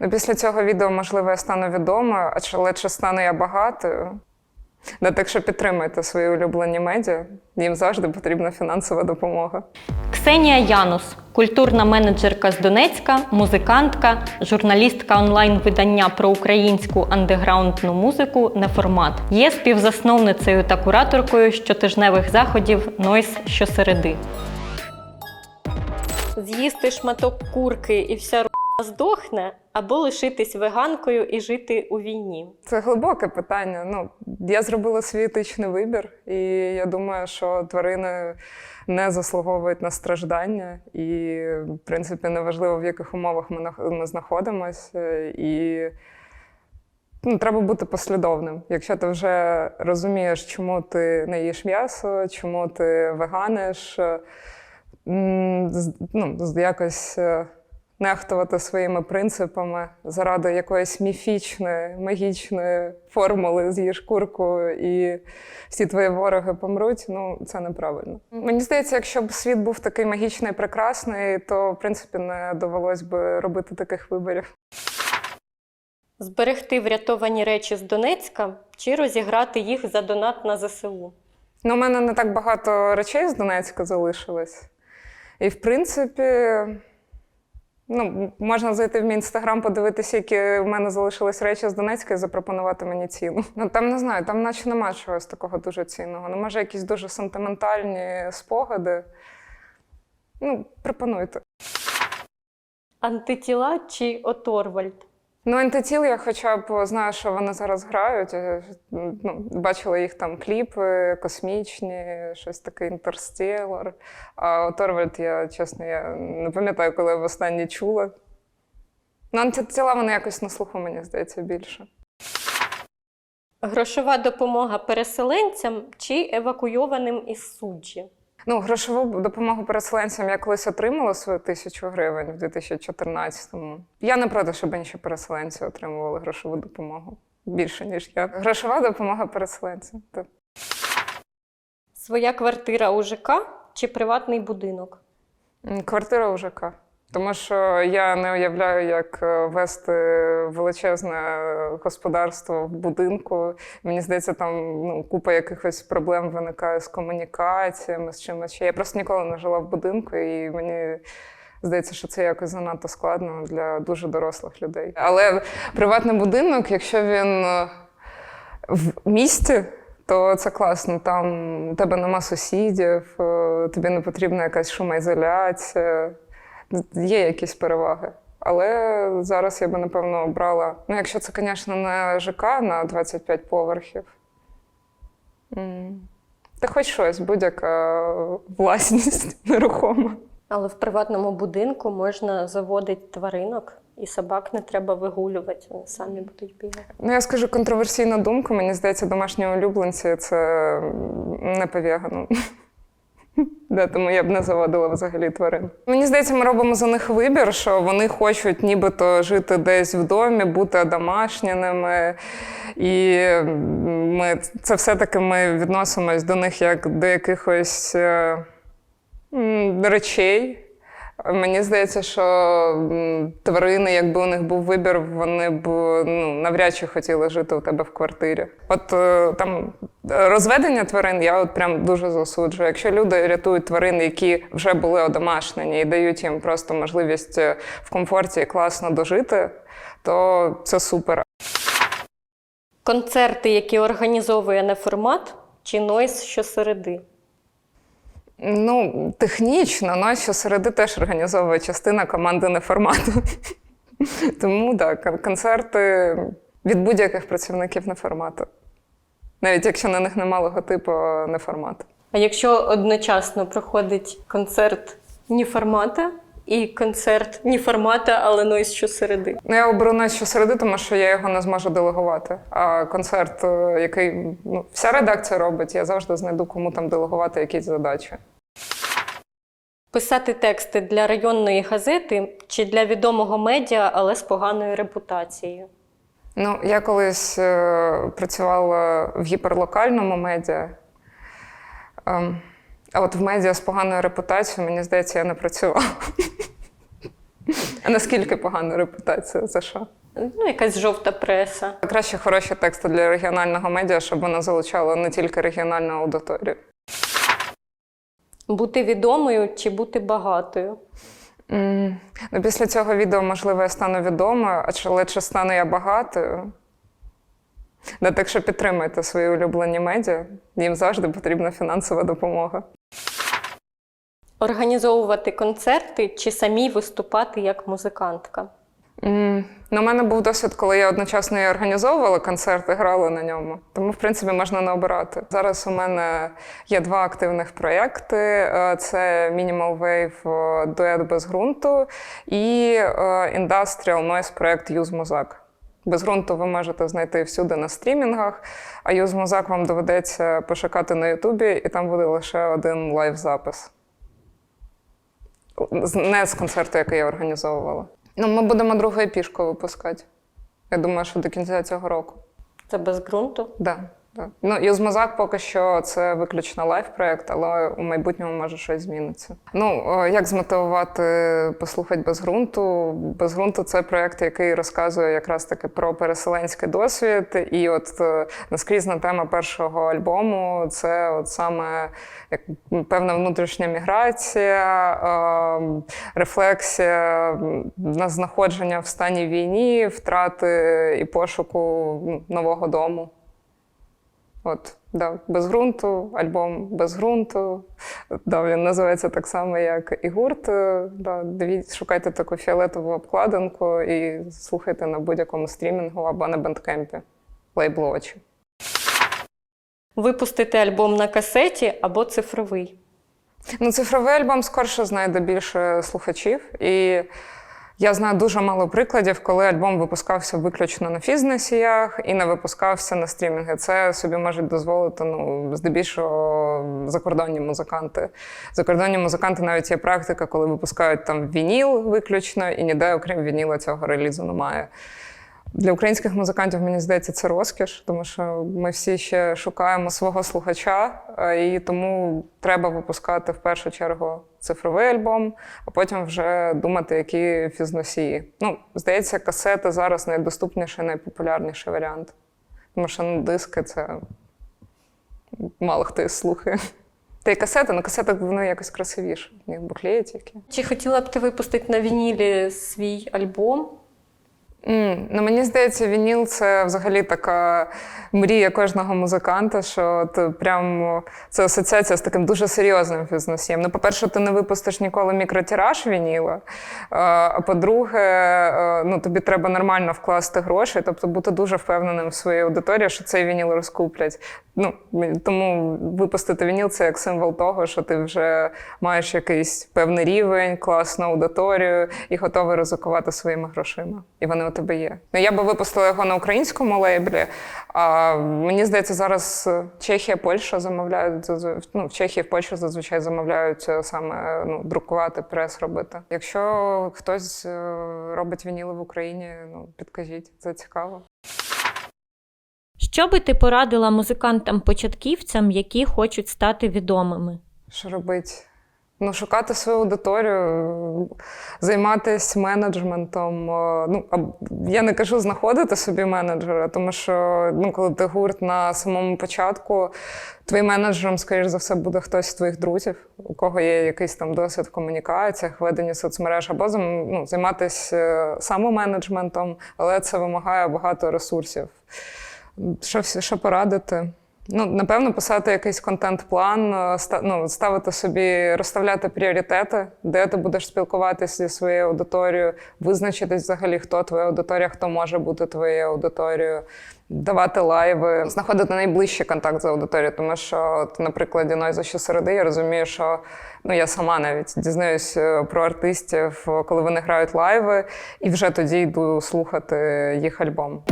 Ну, після цього відео, можливо, я стану відомою, а чи- але чи стану я багатою? Да, так що підтримуйте свої улюблені медіа, їм завжди потрібна фінансова допомога. Ксенія Янус, культурна менеджерка з Донецька, музикантка, журналістка онлайн-видання про українську андеграундну музику Неформат. Є співзасновницею та кураторкою щотижневих заходів Нойс щосереди. З'їсти шматок курки і вся здохне, або лишитись веганкою і жити у війні. Це глибоке питання. Ну, я зробила свій етичний вибір, і я думаю, що тварини не заслуговують на страждання. І, в принципі, неважливо, в яких умовах ми, ми знаходимося. І ну, треба бути послідовним. Якщо ти вже розумієш, чому ти не їш м'ясо, чому ти веганиш, е, ну, якось. Нехтувати своїми принципами заради якоїсь міфічної, магічної формули з'їж курку і всі твої вороги помруть. Ну це неправильно. Мені здається, якщо б світ був такий магічний і прекрасний, то в принципі не довелось би робити таких виборів. Зберегти врятовані речі з Донецька чи розіграти їх за донат на ЗСУ. Ну, у мене не так багато речей з Донецька залишилось. І, в принципі, ну, можна зайти в мій інстаграм, подивитися, які в мене залишились речі з Донецька і запропонувати мені ціну. Ну там не знаю, там наче нема чогось такого дуже цінного. Ну, може, якісь дуже сентиментальні спогади. Ну, пропонуйте. Антитіла чи Оторвальд? Ну, антитіл я хоча б знаю, що вони зараз грають. Ну, бачила їх там кліпи космічні, щось таке інтерстелар. А от Орвальд, я чесно, я не пам'ятаю, коли я востаннє чула. Ну, антитіла вони якось на слуху, мені здається, більше. Грошова допомога переселенцям чи евакуйованим із суджі? Ну, грошову допомогу переселенцям я колись отримала свою тисячу гривень в 2014-му. Я не проти, щоб інші переселенці отримували грошову допомогу. Більше, ніж я. Грошова допомога переселенцям. Так. Своя квартира у ЖК чи приватний будинок? Квартира у ЖК. Тому що я не уявляю, як е, вести величезне господарство в будинку. Мені здається, там ну, купа якихось проблем виникає з комунікаціями, з чимось ще. Я просто ніколи не жила в будинку, і мені здається, що це якось занадто складно для дуже дорослих людей. Але приватний будинок, якщо він е, в місті, то це класно. Там у тебе нема сусідів, е, тобі не потрібна якась шумоізоляція. Є якісь переваги. Але зараз я би, напевно, обрала. Ну, якщо це, звісно, не ЖК на 25 поверхів. Та хоч щось, будь-яка власність нерухома. Але в приватному будинку можна заводити тваринок, і собак не треба вигулювати, вони самі будуть бігати. Ну, я скажу контроверсійну думку. Мені здається, домашні улюбленці це не по вегану. Да, тому я б не заводила взагалі тварин. Мені здається, ми робимо за них вибір, що вони хочуть нібито жити десь в домі, бути домашніми. І ми, це все-таки ми відносимось до них як до якихось е, речей. Мені здається, що тварини, якби у них був вибір, вони б ну, навряд чи хотіли жити у тебе в квартирі. От е, там е, розведення тварин я от прям дуже засуджую. Якщо люди рятують тварин, які вже були одомашнені і дають їм просто можливість е, в комфорті і класно дожити, то це супер. Концерти, які організовує неформат, чи Нойс щосереди? Ну, технічно, що середи теж організовує частина команди неформату. Тому так, концерти від будь-яких працівників неформату. Навіть якщо на них нема логотипу неформату. А якщо одночасно проходить концерт ніформата і концерт ніформата, але ну Нойс щосереди? Ну, я оберу на щосереди, тому що я його не зможу делегувати. А концерт, е, який ну, вся редакція робить, я завжди знайду, кому там делегувати якісь задачі. Писати тексти для районної газети чи для відомого медіа, але з поганою репутацією? Ну, я колись е, працювала в гіперлокальному медіа. Ем, а от в медіа з поганою репутацією, мені здається, я не працювала. А наскільки погана репутація? За що? Ну, якась жовта преса. Краще хороші тексти для регіонального медіа, щоб воно залучало не тільки регіональну аудиторію. Бути відомою чи бути багатою? Ну, після цього відео, можливо, я стану відомою, а чи- але чи стану я багатою? Да, так що підтримуйте свої улюблені медіа, їм завжди потрібна фінансова допомога. Організовувати концерти чи самій виступати як музикантка? Ну, у мене був досвід, коли я одночасно і організовувала концерт і грала на ньому. Тому, в принципі, можна не обирати. Зараз у мене є два активних проєкти: Е, це Minimal Wave е, дует без ґрунту і е, Industrial Noise проєкт Юз Музак. Без ґрунту ви можете знайти всюди на стрімінгах, а Юз Музак вам доведеться пошукати на Ютубі, і там буде лише один лайв-запис. Не з концерту, який я організовувала. Ну, ми будемо другу епішку випускати. Я думаю, що до кінця цього року. Це без ґрунту. Да, да. Ну, Юзмозак поки що це виключно лайв-проєкт, але у майбутньому може щось зміниться. Ну, як змотивувати послухати без ґрунту? Без ґрунту це проєкт, який розказує якраз таки про переселенський досвід. І от е, наскрізна тема першого альбому це от саме як певна внутрішня міграція, е, рефлексія на знаходження в стані війні, втрати і пошуку нового дому. От, да, без ґрунту, альбом без ґрунту. Да, він називається так само, як і гурт. Е, Да, дивіться, шукайте таку фіолетову обкладинку і слухайте на будь-якому стрімінгу або на бендкемпі. Лейбл очі. Випустити альбом на касеті або цифровий. Ну, цифровий альбом скорше знайде більше слухачів. І я знаю дуже мало прикладів, коли альбом випускався виключно на фізнесіях і не випускався на стрімінги. Це собі можуть дозволити ну, здебільшого закордонні музиканти. Закордонні музиканти навіть є практика, коли випускають там вініл виключно, і ніде, окрім вініла, цього релізу немає. Для українських музикантів, мені здається, це розкіш, тому що ми всі ще шукаємо свого слухача, е, і тому треба випускати в першу чергу цифровий альбом, а потім вже думати, які фізносії. Ну, здається, касети зараз найдоступніший, найпопулярніший варіант. Тому що ну, диски це мало хто їх слухає. Та й касети, на касетах воно якось красивіше, ніж буклетики. Чи хотіла б ти випустити на вінілі свій альбом? М, Ну, мені здається, вініл це взагалі така мрія кожного музиканта, що от прям це асоціація з таким дуже серйозним фізносієм. Ну, по-перше, ти не випустиш ніколи мікротираж вініла. А по-друге, е, ну, тобі треба нормально вкласти гроші, тобто бути дуже впевненим в своїй аудиторії, що цей вініл розкуплять. Ну, тому випустити вініл це як символ того, що ти вже маєш якийсь певний рівень, класну аудиторію і готовий ризикувати своїми грошима. І вони тебе є. Ну, я би випустила його на українському лейблі. А мені здається, зараз е, Чехія, Польща замовляють ну, в Чехії, в Польщі зазвичай замовляють е, саме ну, друкувати, прес робити. Якщо хтось е, робить вініли в Україні, ну підкажіть, це цікаво. Що би ти порадила музикантам-початківцям, які хочуть стати відомими? Що робити? Ну, шукати свою аудиторію, займатися менеджментом. е, Ну, я не кажу знаходити собі менеджера, тому що ну, коли ти гурт на самому початку, твоїм менеджером, скоріш за все, буде хтось з твоїх друзів, у кого є якийсь там досвід в комунікаціях, веденні соцмереж, або ну, займатися е, самоменеджментом, але це вимагає багато ресурсів. Що, що порадити? Ну, напевно, писати якийсь контент-план, е, ну, ставити собі, розставляти пріоритети, де ти будеш спілкуватися зі своєю аудиторією, визначитись взагалі, хто твоя аудиторія, хто може бути твоєю аудиторією, давати лайви, знаходити найближчий контакт з аудиторією. Тому що, на прикладі Нойза щосереди, я розумію, що ну, я сама навіть дізнаюсь е, про артистів, коли вони грають лайви, і вже тоді йду слухати їх альбом.